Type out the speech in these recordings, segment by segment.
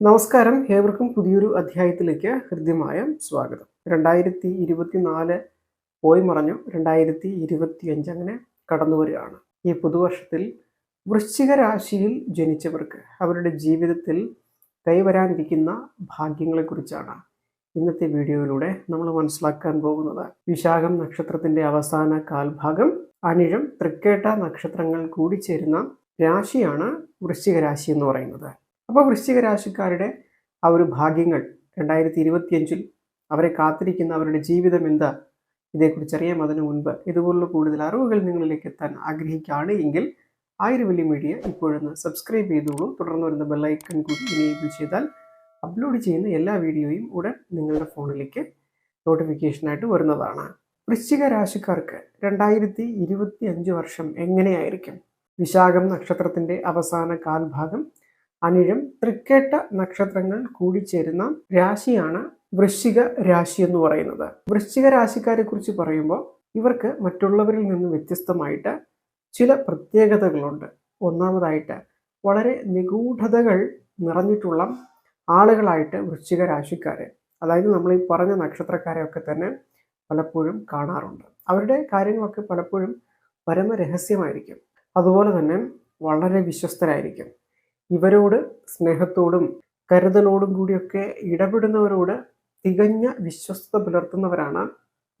നമസ്കാരം. ഏവർക്കും പുതിയൊരു അധ്യായത്തിലേക്ക് ഹൃദ്യമായ സ്വാഗതം. രണ്ടായിരത്തി ഇരുപത്തിനാല് പോയി മറഞ്ഞു. രണ്ടായിരത്തി ഇരുപത്തി അഞ്ച് അങ്ങനെ കടന്നു വരികയാണ്. ഈ പുതുവർഷത്തിൽ വൃശ്ചിക രാശിയിൽ ജനിച്ചവർക്ക് അവരുടെ ജീവിതത്തിൽ കൈവരാനിരിക്കുന്ന ഭാഗ്യങ്ങളെക്കുറിച്ചാണ് ഇന്നത്തെ വീഡിയോയിലൂടെ നമ്മൾ മനസ്സിലാക്കാൻ പോകുന്നത്. വിശാഖം നക്ഷത്രത്തിന്റെ അവസാന കാൽഭാഗം അനിഴം തൃക്കേട്ട നക്ഷത്രങ്ങൾ കൂടിച്ചേരുന്ന രാശിയാണ് വൃശ്ചിക രാശി എന്ന് പറയുന്നത്. അപ്പോൾ വൃശ്ചിക രാശിക്കാരുടെ ആ ഒരു ഭാഗ്യങ്ങൾ രണ്ടായിരത്തി ഇരുപത്തിയഞ്ചിൽ അവരെ കാത്തിരിക്കുന്ന അവരുടെ ജീവിതം എന്താ? ഇതേക്കുറിച്ച് അറിയാം അതിനു മുൻപ്. ഇതുപോലുള്ള കൂടുതൽ അറിവുകൾ നിങ്ങളിലേക്ക് എത്താൻ ആഗ്രഹിക്കുകയാണ് എങ്കിൽ ആയിരം വലിയ മീഡിയ ഇപ്പോഴൊന്ന് സബ്സ്ക്രൈബ് ചെയ്തോളൂ. തുടർന്ന് വരുന്ന ബെല്ലൈക്കൺ കൂടി ഇനേബിൾ ചെയ്താൽ അപ്ലോഡ് ചെയ്യുന്ന എല്ലാ വീഡിയോയും ഉടൻ നിങ്ങളുടെ ഫോണിലേക്ക് നോട്ടിഫിക്കേഷനായിട്ട് വരുന്നതാണ്. വൃശ്ചിക രാശിക്കാർക്ക് രണ്ടായിരത്തി ഇരുപത്തി അഞ്ച് വർഷം എങ്ങനെയായിരിക്കും? വിശാഖം നക്ഷത്രത്തിന്റെ അവസാന കാൽഭാഗം അനിഴം തൃക്കേട്ട നക്ഷത്രങ്ങൾ കൂടിച്ചേരുന്ന രാശിയാണ് വൃശ്ചിക രാശി എന്ന് പറയുന്നത്. വൃശ്ചിക രാശിക്കാരെ കുറിച്ച് പറയുമ്പോൾ ഇവർക്ക് മറ്റുള്ളവരിൽ നിന്ന് വ്യത്യസ്തമായിട്ട് ചില പ്രത്യേകതകളുണ്ട്. ഒന്നാമതായിട്ട് വളരെ നിഗൂഢതകൾ നിറഞ്ഞിട്ടുള്ള ആളുകളായിട്ട് വൃശ്ചിക രാശിക്കാരെ അതായത് നമ്മൾ ഈ പറഞ്ഞ നക്ഷത്രക്കാരെയൊക്കെ തന്നെ പലപ്പോഴും കാണാറുണ്ട്. അവരുടെ കാര്യങ്ങളൊക്കെ പലപ്പോഴും പരമരഹസ്യമായിരിക്കും. അതുപോലെ തന്നെ വളരെ വിശ്വസ്തരായിരിക്കും. ഇവരോട് സ്നേഹത്തോടും കരുതലോടും കൂടിയൊക്കെ ഇടപെടുന്നവരോട് തികഞ്ഞ വിശ്വസ്തത പുലർത്തുന്നവരാണ്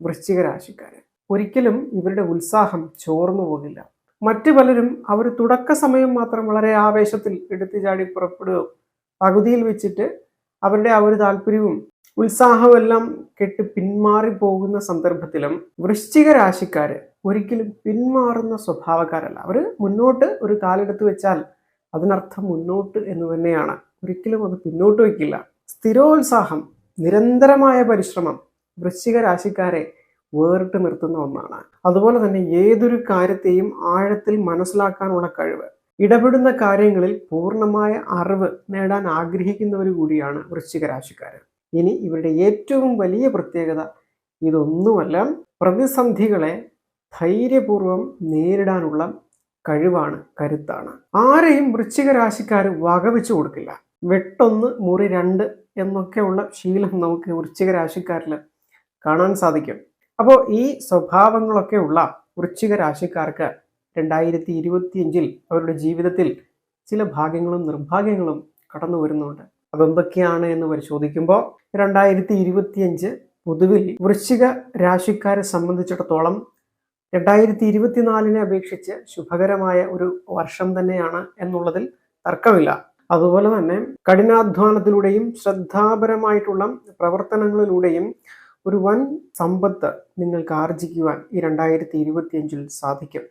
വൃശ്ചിക രാശിക്കാർ ഒരിക്കലും ഇവരുടെ ഉത്സാഹം ചോർന്നു പോകില്ല. മറ്റു പലരും അവർ തുടക്ക സമയം മാത്രം വളരെ ആവേശത്തിൽ എടുത്തു ചാടി പുറപ്പെടുകയും പകുതിയിൽ വെച്ചിട്ട് അവരുടെ ആ ഒരു താല്പര്യവും ഉത്സാഹവും എല്ലാം കെട്ട് പിന്മാറി പോകുന്ന സന്ദർഭത്തിലും വൃശ്ചിക രാശിക്കാര് ഒരിക്കലും പിന്മാറുന്ന സ്വഭാവക്കാരല്ല. അവർ മുന്നോട്ട് ഒരു കാലെടുത്ത് വെച്ചാൽ അതിനർത്ഥം മുന്നോട്ട് എന്ന് തന്നെയാണ്. ഒരിക്കലും അത് പിന്നോട്ട് വയ്ക്കില്ല. സ്ഥിരോത്സാഹം നിരന്തരമായ പരിശ്രമം വൃശ്ചിക രാശിക്കാരെ വേറിട്ട് നിർത്തുന്ന ഒന്നാണ്. അതുപോലെ തന്നെ ഏതൊരു കാര്യത്തെയും ആഴത്തിൽ മനസ്സിലാക്കാനുള്ള കഴിവ്. ഇടപെടുന്ന കാര്യങ്ങളിൽ പൂർണമായ അറിവ് നേടാൻ ആഗ്രഹിക്കുന്നവർ കൂടിയാണ് വൃശ്ചിക രാശിക്കാർ ഇനി ഇവരുടെ ഏറ്റവും വലിയ പ്രത്യേകത ഇതൊന്നുമല്ല. പ്രതിസന്ധികളെ ധൈര്യപൂർവം നേരിടാനുള്ള കഴിവാണ് കരുത്താണ്. ആരെയും വൃശ്ചിക രാശിക്കാർ വകവെച്ചു കൊടുക്കില്ല. വെട്ടൊന്ന് മുറി രണ്ട് എന്നൊക്കെയുള്ള ശീലം നമുക്ക് വൃശ്ചിക രാശിക്കാരിൽ കാണാൻ സാധിക്കും. അപ്പോൾ ഈ സ്വഭാവങ്ങളൊക്കെ ഉള്ള വൃശ്ചിക രാശിക്കാർക്ക് രണ്ടായിരത്തി ഇരുപത്തിയഞ്ചിൽ അവരുടെ ജീവിതത്തിൽ ചില ഭാഗ്യങ്ങളും നിർഭാഗ്യങ്ങളും കടന്നു വരുന്നുണ്ട്. അതെന്തൊക്കെയാണ് എന്ന് പരിശോധിക്കുമ്പോൾ രണ്ടായിരത്തി ഇരുപത്തിയഞ്ച് പൊതുവിൽ വൃശ്ചിക രാശിക്കാരെ സംബന്ധിച്ചിടത്തോളം രണ്ടായിരത്തി ഇരുപത്തിനാലിനെ അപേക്ഷിച്ച് ശുഭകരമായ ഒരു വർഷം തന്നെയാണ് എന്നുള്ളതിൽ തർക്കമില്ല. അതുപോലെ തന്നെ കഠിനാധ്വാനത്തിലൂടെയും ശ്രദ്ധാപരമായിട്ടുള്ള പ്രവർത്തനങ്ങളിലൂടെയും ഒരു വൻ സമ്പത്ത് നിങ്ങൾക്ക് ആർജിക്കുവാൻ ഈ രണ്ടായിരത്തി ഇരുപത്തിയഞ്ചിൽ സാധിക്കും.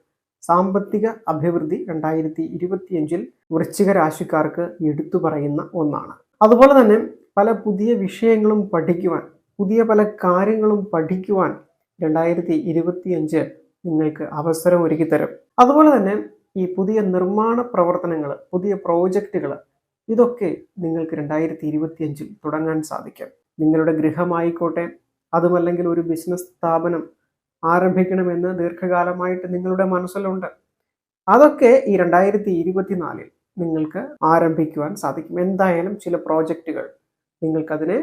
സാമ്പത്തിക അഭിവൃദ്ധി രണ്ടായിരത്തി ഇരുപത്തിയഞ്ചിൽ വൃശ്ചിക രാശിക്കാർക്ക് എടുത്തു പറയുന്ന ഒന്നാണ്. അതുപോലെ തന്നെ പല പുതിയ വിഷയങ്ങളും പഠിക്കുവാൻ പുതിയ പല കാര്യങ്ങളും പഠിക്കുവാൻ രണ്ടായിരത്തി ഇരുപത്തിയഞ്ച് നിങ്ങൾക്ക് അവസരം ഒരുക്കി തരും. അതുപോലെ തന്നെ ഈ പുതിയ നിർമ്മാണ പ്രവർത്തനങ്ങൾ പുതിയ പ്രോജക്റ്റുകൾ ഇതൊക്കെ നിങ്ങൾക്ക് രണ്ടായിരത്തി ഇരുപത്തിയഞ്ചിൽ തുടങ്ങാൻ സാധിക്കും. നിങ്ങളുടെ ഗൃഹമായിക്കോട്ടെ അതുമല്ലെങ്കിൽ ഒരു ബിസിനസ് സ്ഥാപനം ആരംഭിക്കണമെന്ന് ദീർഘകാലമായിട്ട് നിങ്ങളുടെ മനസ്സിലുണ്ട്. അതൊക്കെ ഈ രണ്ടായിരത്തി ഇരുപത്തിനാലിൽ നിങ്ങൾക്ക് ആരംഭിക്കുവാൻ സാധിക്കും. എന്തായാലും ചില പ്രോജക്റ്റുകൾ നിങ്ങൾക്കതിനെ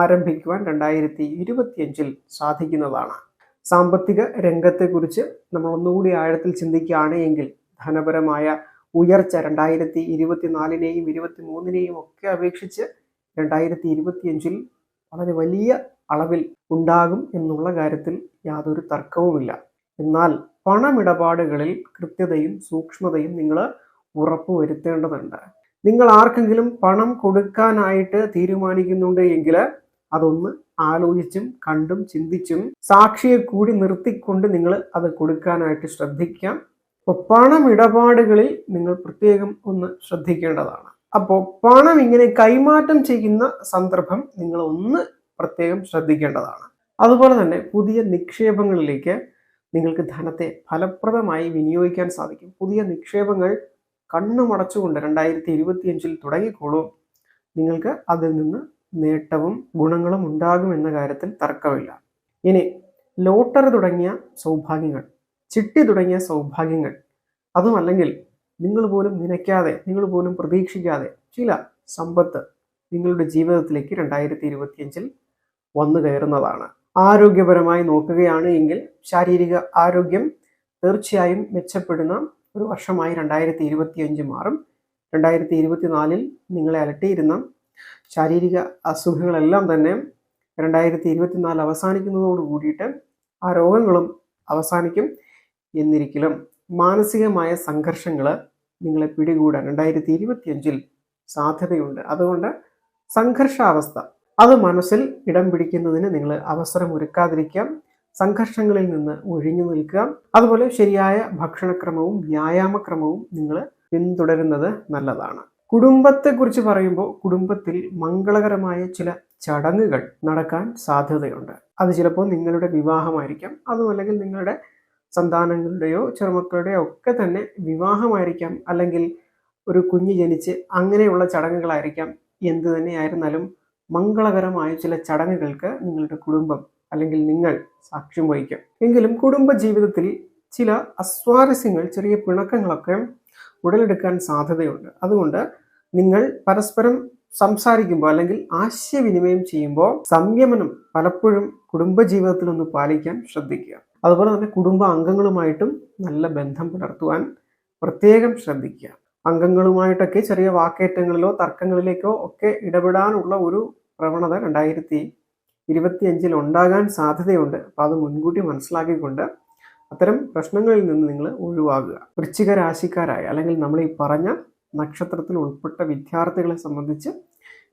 ആരംഭിക്കുവാൻ രണ്ടായിരത്തി ഇരുപത്തിയഞ്ചിൽ സാധിക്കുന്നതാണ്. സാമ്പത്തിക രംഗത്തെക്കുറിച്ച് നമ്മൾ ഒന്നുകൂടി ആഴത്തിൽ ചിന്തിക്കുകയാണ് എങ്കിൽ ധനപരമായ ഉയർച്ച രണ്ടായിരത്തി ഇരുപത്തിനാലിനെയും ഇരുപത്തി മൂന്നിനെയും ഒക്കെ അപേക്ഷിച്ച് രണ്ടായിരത്തി ഇരുപത്തിയഞ്ചിൽ വളരെ വലിയ അളവിൽ ഉണ്ടാകും എന്നുള്ള കാര്യത്തിൽ യാതൊരു തർക്കവുമില്ല. എന്നാൽ പണമിടപാടുകളിൽ കൃത്യതയും സൂക്ഷ്മതയും നിങ്ങൾ ഉറപ്പുവരുത്തേണ്ടതുണ്ട് നിങ്ങൾ ആർക്കെങ്കിലും പണം കൊടുക്കാനായിട്ട് തീരുമാനിക്കുന്നുണ്ട് എങ്കിൽ അതൊന്ന് ആലോചിച്ചും കണ്ടും ചിന്തിച്ചും സാക്ഷിയെ കൂടി നിർത്തിക്കൊണ്ട് നിങ്ങൾ അത് കൊടുക്കാനായിട്ട് ശ്രദ്ധിക്കാം. അപ്പോൾ പണം ഇടപാടുകളിൽ നിങ്ങൾ പ്രത്യേകം ഒന്ന് ശ്രദ്ധിക്കേണ്ടതാണ്. അപ്പോൾ പണം ഇങ്ങനെ കൈമാറ്റം ചെയ്യുന്ന സന്ദർഭം നിങ്ങൾ ഒന്ന് പ്രത്യേകം ശ്രദ്ധിക്കേണ്ടതാണ്. അതുപോലെ തന്നെ പുതിയ നിക്ഷേപങ്ങളിലേക്ക് നിങ്ങൾക്ക് ധനത്തെ ഫലപ്രദമായി വിനിയോഗിക്കാൻ സാധിക്കും. പുതിയ നിക്ഷേപങ്ങൾ കണ്ണുമടച്ചുകൊണ്ട് രണ്ടായിരത്തി ഇരുപത്തിയഞ്ചിൽ തുടങ്ങിക്കോളും. നിങ്ങൾക്ക് അതിൽ നിന്ന് നേട്ടവും ഗുണങ്ങളും ഉണ്ടാകും എന്ന കാര്യത്തിൽ തർക്കമില്ല. ഇനി ലോട്ടറി തുടങ്ങിയ സൗഭാഗ്യങ്ങൾ ചിട്ടി തുടങ്ങിയ സൗഭാഗ്യങ്ങൾ അതുമല്ലെങ്കിൽ നിങ്ങൾ പോലും നനയ്ക്കാതെ നിങ്ങൾ പോലും പ്രതീക്ഷിക്കാതെ ചില സമ്പത്ത് നിങ്ങളുടെ ജീവിതത്തിലേക്ക് രണ്ടായിരത്തി ഇരുപത്തിയഞ്ചിൽ വന്നു കയറുന്നതാണ്. ആരോഗ്യപരമായി നോക്കുകയാണ് എങ്കിൽ ശാരീരിക ആരോഗ്യം തീർച്ചയായും മെച്ചപ്പെടുന്ന ഒരു വർഷമായി രണ്ടായിരത്തി ഇരുപത്തിയഞ്ച് മാറും. രണ്ടായിരത്തി ഇരുപത്തിനാലിൽ നിങ്ങളെ അലട്ടിയിരുന്ന ശാരീരിക അസുഖങ്ങളെല്ലാം തന്നെ രണ്ടായിരത്തി ഇരുപത്തിനാല് അവസാനിക്കുന്നതോട് കൂടിയിട്ട് ആ രോഗങ്ങളും അവസാനിക്കും എന്നിരിക്കലും. മാനസികമായ സംഘർഷങ്ങൾ നിങ്ങളെ പിടികൂടാൻ രണ്ടായിരത്തി ഇരുപത്തിയഞ്ചിൽ സാധ്യതയുണ്ട്. അതുകൊണ്ട് സംഘർഷാവസ്ഥ അത് മനസ്സിൽ ഇടം പിടിക്കുന്നതിന് നിങ്ങൾ അവസരം ഒരുക്കാതിരിക്കാം. സംഘർഷങ്ങളിൽ നിന്ന് ഒഴിഞ്ഞു നിൽക്കുക അതുപോലെ ശരിയായ ഭക്ഷണക്രമവും വ്യായാമക്രമവും നിങ്ങൾ പിന്തുടരുന്നത് നല്ലതാണ്. കുടുംബത്തെക്കുറിച്ച് പറയുമ്പോൾ കുടുംബത്തിൽ മംഗളകരമായ ചില ചടങ്ങുകൾ നടക്കാൻ സാധ്യതയുണ്ട്. അത് ചിലപ്പോൾ നിങ്ങളുടെ വിവാഹമായിരിക്കാം. അതുമല്ലെങ്കിൽ നിങ്ങളുടെ സന്താനങ്ങളുടെയോ ചെറുമക്കളുടെയോ ഒക്കെ തന്നെ വിവാഹമായിരിക്കാം. അല്ലെങ്കിൽ ഒരു കുഞ്ഞ് ജനിച്ച് അങ്ങനെയുള്ള ചടങ്ങുകളായിരിക്കാം. എന്ത് തന്നെയായിരുന്നാലും മംഗളകരമായ ചില ചടങ്ങുകൾക്ക് നിങ്ങളുടെ കുടുംബം അല്ലെങ്കിൽ നിങ്ങൾ സാക്ഷ്യം വഹിക്കും. എങ്കിലും കുടുംബ ജീവിതത്തിൽ ചില അസ്വാരസ്യങ്ങൾ ചെറിയ പിണക്കങ്ങളൊക്കെ ഉടലെടുക്കാൻ സാധ്യതയുണ്ട്. അതുകൊണ്ട് നിങ്ങൾ പരസ്പരം സംസാരിക്കുമ്പോൾ അല്ലെങ്കിൽ ആശയവിനിമയം ചെയ്യുമ്പോൾ സംയമനം പലപ്പോഴും കുടുംബജീവിതത്തിൽ ഒന്ന് പാലിക്കാൻ ശ്രദ്ധിക്കുക. അതുപോലെ തന്നെ കുടുംബ അംഗങ്ങളുമായിട്ടും നല്ല ബന്ധം പുലർത്തുവാൻ പ്രത്യേകം ശ്രദ്ധിക്കുക. അംഗങ്ങളുമായിട്ടൊക്കെ ചെറിയ വാക്കേറ്റങ്ങളിലോ തർക്കങ്ങളിലേക്കോ ഒക്കെ ഇടപെടാനുള്ള ഒരു പ്രവണത രണ്ടായിരത്തി ഇരുപത്തിയഞ്ചിൽ ഉണ്ടാകാൻ സാധ്യതയുണ്ട്. അപ്പോൾ അത് മുൻകൂട്ടി മനസ്സിലാക്കിക്കൊണ്ട് അത്തരം പ്രശ്നങ്ങളിൽ നിന്ന് നിങ്ങൾ ഒഴിവാകുക. വൃശ്ചിക രാശിക്കാരായ അല്ലെങ്കിൽ നമ്മൾ ഈ പറഞ്ഞ നക്ഷത്രത്തിൽ ഉൾപ്പെട്ട വിദ്യാർത്ഥികളെ സംബന്ധിച്ച്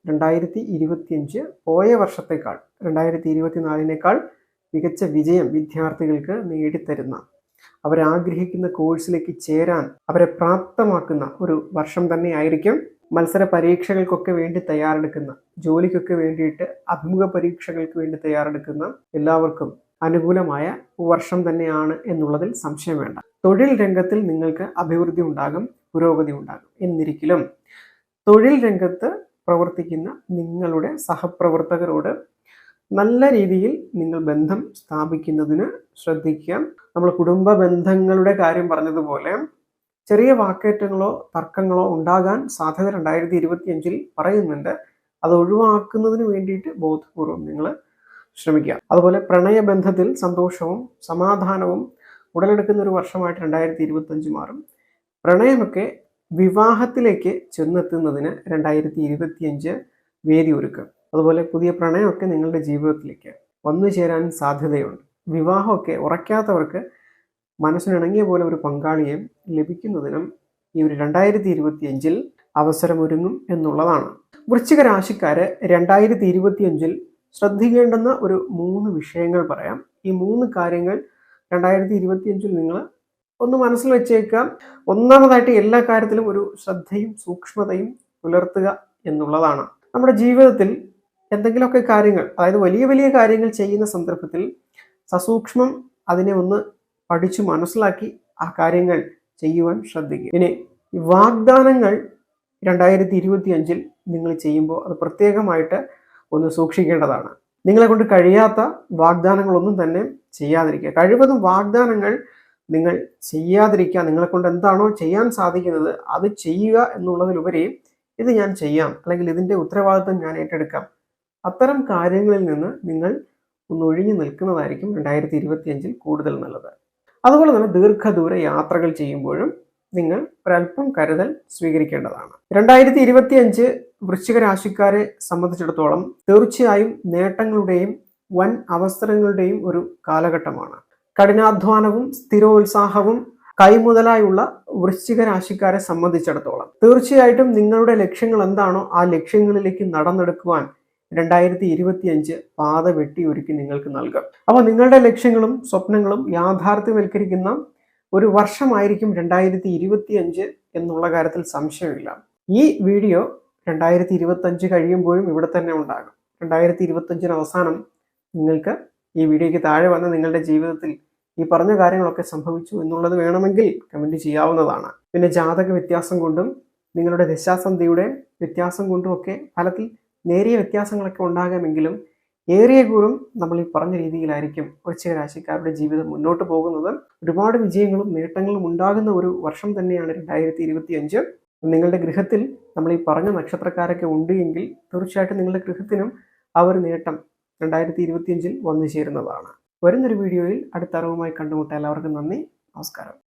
രണ്ടായിരത്തി ഇരുപത്തിയഞ്ച് പോയ വർഷത്തേക്കാൾ രണ്ടായിരത്തി ഇരുപത്തിനാലിനേക്കാൾ മികച്ച വിജയം വിദ്യാർത്ഥികൾക്ക് നേടിത്തരുന്ന അവരാഗ്രഹിക്കുന്ന കോഴ്സിലേക്ക് ചേരാൻ അവരെ പ്രാപ്തമാക്കുന്ന ഒരു വർഷം തന്നെയായിരിക്കും മത്സര പരീക്ഷകൾക്കൊക്കെ വേണ്ടി തയ്യാറെടുക്കുന്ന ജോലിക്കൊക്കെ വേണ്ടിയിട്ട് അഭിമുഖ പരീക്ഷകൾക്ക് വേണ്ടി തയ്യാറെടുക്കുന്ന എല്ലാവർക്കും അനുകൂലമായ വർഷം തന്നെയാണ് എന്നുള്ളതിൽ സംശയം വേണ്ട. തൊഴിൽ രംഗത്തിൽ നിങ്ങൾക്ക് അഭിവൃദ്ധി ഉണ്ടാകും. പുരോഗതി ഉണ്ടാകും. എന്നിരിക്കലും തൊഴിൽ രംഗത്ത് പ്രവർത്തിക്കുന്ന നിങ്ങളുടെ സഹപ്രവർത്തകരോട് നല്ല രീതിയിൽ നിങ്ങൾ ബന്ധം സ്ഥാപിക്കുന്നതിന് ശ്രദ്ധിക്കുക. നമ്മൾ കുടുംബ ബന്ധങ്ങളുടെ കാര്യം പറഞ്ഞതുപോലെ ചെറിയ വാക്കേറ്റങ്ങളോ തർക്കങ്ങളോ ഉണ്ടാകാൻ സാധ്യത രണ്ടായിരത്തി ഇരുപത്തിയഞ്ചിൽ പറയുന്നുണ്ട്. അത് ഒഴിവാക്കുന്നതിന് വേണ്ടിയിട്ട് ബോധപൂർവം നിങ്ങൾ ശ്രമിക്കുക. അതുപോലെ പ്രണയബന്ധത്തിൽ സന്തോഷവും സമാധാനവും ഉടലെടുക്കുന്ന ഒരു വർഷമായിട്ട് രണ്ടായിരത്തി ഇരുപത്തഞ്ച് മാറും. പ്രണയമൊക്കെ വിവാഹത്തിലേക്ക് ചെന്നെത്തുന്നതിന് രണ്ടായിരത്തി ഇരുപത്തിയഞ്ച് വേദി ഒരുക്കുക അതുപോലെ പുതിയ പ്രണയമൊക്കെ നിങ്ങളുടെ ജീവിതത്തിലേക്ക് വന്നു ചേരാൻ സാധ്യതയുണ്ട്. വിവാഹമൊക്കെ ഉറയ്ക്കാത്തവർക്ക് മനസ്സിനിണങ്ങിയ പോലെ ഒരു പങ്കാളിയെ ലഭിക്കുന്നതിനും ഈ ഒരു രണ്ടായിരത്തി ഇരുപത്തിയഞ്ചിൽ അവസരമൊരുങ്ങും എന്നുള്ളതാണ്. വൃശ്ചിക രാശിക്കാര് രണ്ടായിരത്തി ഇരുപത്തിയഞ്ചിൽ ശ്രദ്ധിക്കേണ്ടുന്ന ഒരു മൂന്ന് വിഷയങ്ങൾ പറയാം. ഈ മൂന്ന് കാര്യങ്ങൾ രണ്ടായിരത്തി ഇരുപത്തിയഞ്ചിൽ നിങ്ങൾ ഒന്ന് മനസ്സിൽ വെച്ചേക്കാം. ഒന്നാമതായിട്ട് എല്ലാ കാര്യത്തിലും ഒരു ശ്രദ്ധയും സൂക്ഷ്മതയും പുലർത്തുക എന്നുള്ളതാണ്. നമ്മുടെ ജീവിതത്തിൽ എന്തെങ്കിലുമൊക്കെ കാര്യങ്ങൾ അതായത് വലിയ വലിയ കാര്യങ്ങൾ ചെയ്യുന്ന സന്ദർഭത്തിൽ സസൂക്ഷ്മം അതിനെ ഒന്ന് പഠിച്ചു മനസ്സിലാക്കി ആ കാര്യങ്ങൾ ചെയ്യുവാൻ ശ്രദ്ധിക്കുക. ഇനി വാഗ്ദാനങ്ങൾ രണ്ടായിരത്തി ഇരുപത്തി അഞ്ചിൽ നിങ്ങൾ ചെയ്യുമ്പോൾ അത് പ്രത്യേകമായിട്ട് ഒന്ന് സൂക്ഷിക്കേണ്ടതാണ്. നിങ്ങളെ കൊണ്ട് കഴിയാത്ത വാഗ്ദാനങ്ങളൊന്നും തന്നെ ചെയ്യാതിരിക്കുക. കഴിവതും വാഗ്ദാനങ്ങൾ നിങ്ങൾ ചെയ്യാതിരിക്കുക നിങ്ങളെ കൊണ്ട് എന്താണോ ചെയ്യാൻ സാധിക്കുന്നത് അത് ചെയ്യുക എന്നുള്ളതിലുപരി ഇത് ഞാൻ ചെയ്യാം. അല്ലെങ്കിൽ ഇതിന്റെ ഉത്തരവാദിത്വം ഞാൻ ഏറ്റെടുക്കാം. അത്തരം കാര്യങ്ങളിൽ നിന്ന് നിങ്ങൾ ഒന്ന് ഒഴിഞ്ഞു നിൽക്കുന്നതായിരിക്കും രണ്ടായിരത്തി ഇരുപത്തിയഞ്ചിൽ കൂടുതൽ നല്ലത്. അതുപോലെ തന്നെ ദീർഘദൂര യാത്രകൾ ചെയ്യുമ്പോഴും നിങ്ങൾ ഒരല്പം കരുതൽ സ്വീകരിക്കേണ്ടതാണ്. രണ്ടായിരത്തി ഇരുപത്തിയഞ്ച് വൃശ്ചിക രാശിക്കാരെ സംബന്ധിച്ചിടത്തോളം തീർച്ചയായും നേട്ടങ്ങളുടെയും വൻ അവസരങ്ങളുടെയും ഒരു കാലഘട്ടമാണ്. കഠിനാധ്വാനവും സ്ഥിരോത്സാഹവും കൈമുതലായുള്ള വൃശ്ചിക രാശിക്കാരെ സംബന്ധിച്ചിടത്തോളം. തീർച്ചയായിട്ടും നിങ്ങളുടെ ലക്ഷ്യങ്ങൾ എന്താണോ ആ ലക്ഷ്യങ്ങളിലേക്ക് നടന്നെടുക്കുവാൻ രണ്ടായിരത്തി ഇരുപത്തിയഞ്ച് പാത വെട്ടി ഒരുക്കി നിങ്ങൾക്ക് നൽകും. അപ്പോൾ നിങ്ങളുടെ ലക്ഷ്യങ്ങളും സ്വപ്നങ്ങളും യാഥാർത്ഥ്യവൽക്കരിക്കുന്ന ഒരു വർഷമായിരിക്കും രണ്ടായിരത്തി ഇരുപത്തിയഞ്ച് എന്നുള്ള കാര്യത്തിൽ സംശയമില്ല. ഈ വീഡിയോ രണ്ടായിരത്തി ഇരുപത്തഞ്ച് കഴിയുമ്പോഴും ഇവിടെ തന്നെ ഉണ്ടാകും. രണ്ടായിരത്തി ഇരുപത്തഞ്ചിന് അവസാനം നിങ്ങൾക്ക് ഈ വീഡിയോയ്ക്ക് താഴെ വന്ന് നിങ്ങളുടെ ജീവിതത്തിൽ ഈ പറഞ്ഞ കാര്യങ്ങളൊക്കെ സംഭവിച്ചു എന്നുള്ളത് വേണമെങ്കിൽ കമന്റ് ചെയ്യാവുന്നതാണ്. പിന്നെ ജാതക വ്യത്യാസം കൊണ്ടും നിങ്ങളുടെ ദശാസന്ധിയുടെ വ്യത്യാസം കൊണ്ടും ഒക്കെ ഫലത്തിൽ നേരിയ വ്യത്യാസങ്ങളൊക്കെ ഉണ്ടാകാമെങ്കിലും ഏറിയ കൂറും നമ്മൾ ഈ പറഞ്ഞ രീതിയിലായിരിക്കും വൃശ്ചിക രാശിക്കാരുടെ ജീവിതം മുന്നോട്ട് പോകുന്നത്. ഒരുപാട് വിജയങ്ങളും നേട്ടങ്ങളും ഉണ്ടാകുന്ന ഒരു വർഷം തന്നെയാണ് രണ്ടായിരത്തി ഇരുപത്തി അഞ്ച് നിങ്ങളുടെ ഗൃഹത്തിൽ നമ്മൾ ഈ പറഞ്ഞ നക്ഷത്രക്കാരൊക്കെ ഉണ്ട് എങ്കിൽ തീർച്ചയായിട്ടും നിങ്ങളുടെ ഗൃഹത്തിനും ആ ഒരു നേട്ടം രണ്ടായിരത്തി ഇരുപത്തിയഞ്ചിൽ വന്നു ചേരുന്നതാണ്. വരുന്നൊരു വീഡിയോയിൽ അടുത്ത അറിവുമായി കണ്ടുമുട്ടാം എല്ലാവർക്കും നന്ദി. നമസ്കാരം.